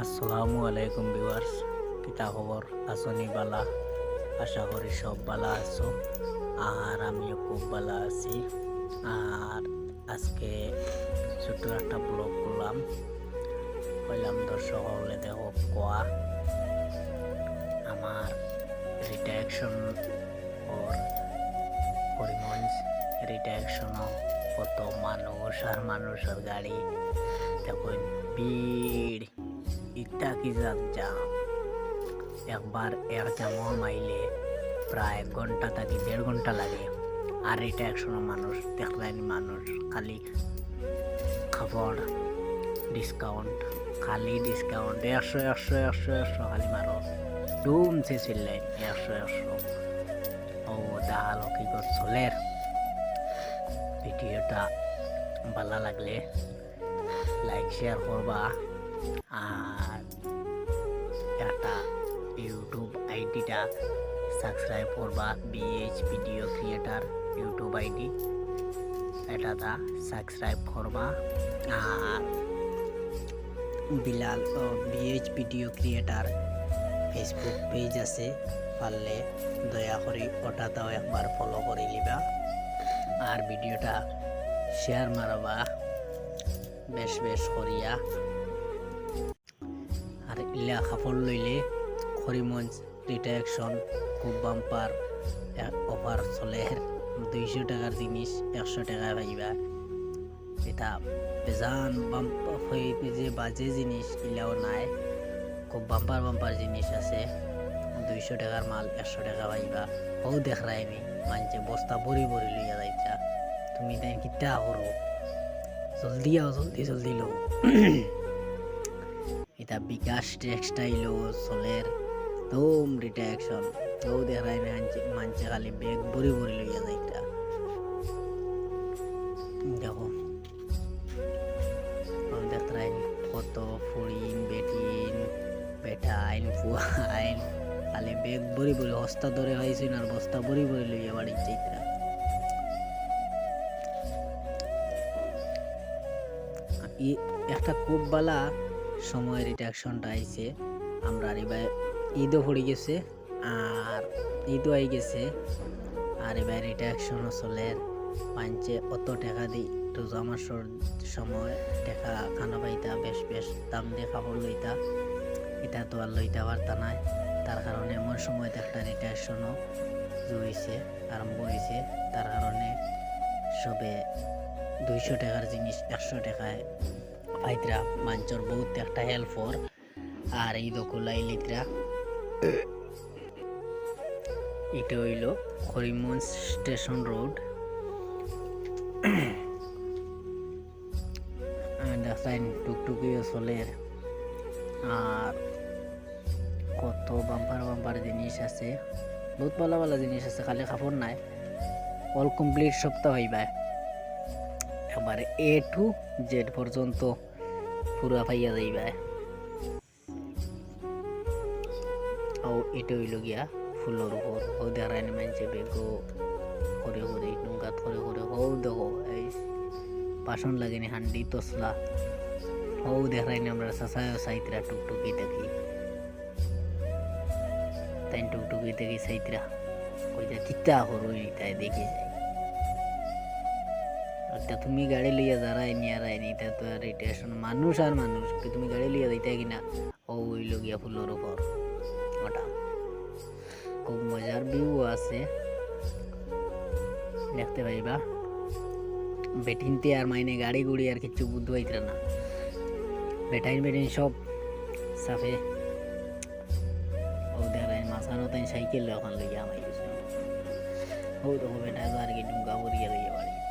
আসসালামু আলাইকুম ভিউয়ার্স, কিতা খবর? আসনি বালা? আশা করি সব বালা আছো। আর আমিও খুব বালা আছি। আর আজকে ছোট্ট একটা ব্লগ করলাম। কইলাম দর্শক হলে দেখো কোয়া। আমার রিটায়াকশন ওর করিমগঞ্জ রিটায়াকশনও কত মানুষ আর মানুষের গাড়ি। দেখুন ভিড়। ইটা কি জাম একবার এক জামও মাইলে প্রায় ঘণ্টা থাকি, দেড় ঘণ্টা লাগে। আর এটা একশো মানুষ, দেখলেন মানুষ, খালি খাবার ডিসকাউন্ট খালি ডিসকাউন্ট একশো একশো একশো একশো খালি মারো ডুম চিল্লেন একশো একশো। ও দাহালো কি চলের ভিডিওটা ভালো লাগলে লাইক শেয়ার করবা। আর একটা ইউটিউব আইডিটা সাবস্ক্রাইব করবা BH video creator YouTube ID এটাটা subscribe করবা। আর Bilal BH video creator Facebook page আছে, পারলে দয়া করে ওটাতেও একবার ফলো করে নিবা। আর ভিডিওটা শেয়ার মারবা, বেশ বেশ করিয়া। আর ইলা কাপড় লইলে করিমঞ্চ রিটায়াকশন, খুব বাম্পার। অফার চলে, দুইশো টাকার জিনিস, একশো টাকা পাইবা। এটা বেজান বাম্পার যে বাজে জিনিস ইলাও নাই। খুব বাম্পার বাম্পার জিনিস আছে। দুইশো টাকার মাল, একশো টাকা পাইবা। ও দেখ রায়নি মানছে বস্তা ভরি ভরি লইয়া যাইছা তুমি তাই কিতা করো? জলদি আও, জলদি জলদি লো এটা বিকাশ টেক্সটাইল ও চলের তোম রিটায়াকশন তো দেখাই মানছে খালি বেগ ভরি ভরি লইয়া যাইতা দেখো। দেখাই কত ফুড়িন বেটিন বেটাইন ফুয়াইন খালি বেগ ভরি ভরি হস্তা ধরে খাইছি আর বস্তা ভরি ভরি লইয়া বাড়ি যাইতা ই- একটা খুব বালা সময় রিটাকশনটা আইছে। আমরা এবার ঈদও পড়ে গেছে, আর ঈদও আই গেছে। আর এবার রিটাকশনও চলে পাঞ্চে অত টাকা দিই রোজা মাসের সময় টাকা খানা পাইতা, বেশ বেশ দাম দিয়ে কাপড় লইতা। এটা তো আর লইতে পারতা নাই। তার কারণে এমন সময় একটা রিটাকশনও হয়েছে আরম্ভ হয়েছে তার কারণে সবে দুইশো টাকার জিনিস একশো টাকায় পাইতরা মাঞ্চর বহুত একটা হেল্পর আর এই দকুলাই লিতরা এটা হইল করিমগঞ্জ স্টেশন রোড। দেখেন টুকটুকিও চলে। আর কত বাম্পার বাম্পার জিনিস আছে। বহুত ভালো ভালো জিনিস আছে, খালি কাপড় নাই। অল কমপ্লিট সপ্তাহ হইবা এবারে এ টু জেড পর্যন্ত পুরা পাইয়া যাইবা। ও এটা হইল গিয়া ফুলের উপর। ও দেখায় মানছে বেগো করে করে ডুঙ্গাত করে করে। ও দেখো, এই বাসন লাগেনি হান্ডি তসলা ও দেখায় আমরা সাসায় সাইতরা টুকটুকি দেখি। তাই টুকটুকি দেখি সাইতরা। ওইটা চিত্তা করুই তাই দেখে। যাই একটা তুমি গাড়ি লইয়া যারাই নিয়ে রায়নি তা তো আর রিটেশন মানুষ আর মানুষ কি তুমি গাড়ি লইয়া যাইতা কিনা ও ওই লগিয়া ফুলের উপর। ওটা। খুব মজার ভিউ আছে। দেখতে পাইবা। বেটিনতে আর মাইনে গাড়ি গুড়ি আর কিছু বুদ্ধ হইতরা না। বেটাইন বেটিন সব সাফে। ও দেখায় মাসানো তাই সাইকেল ওখান লইয়া গেছে ও দেখো বেটা আর কি ডুঙ্গা বরিয়া লইয়া বাড়ি।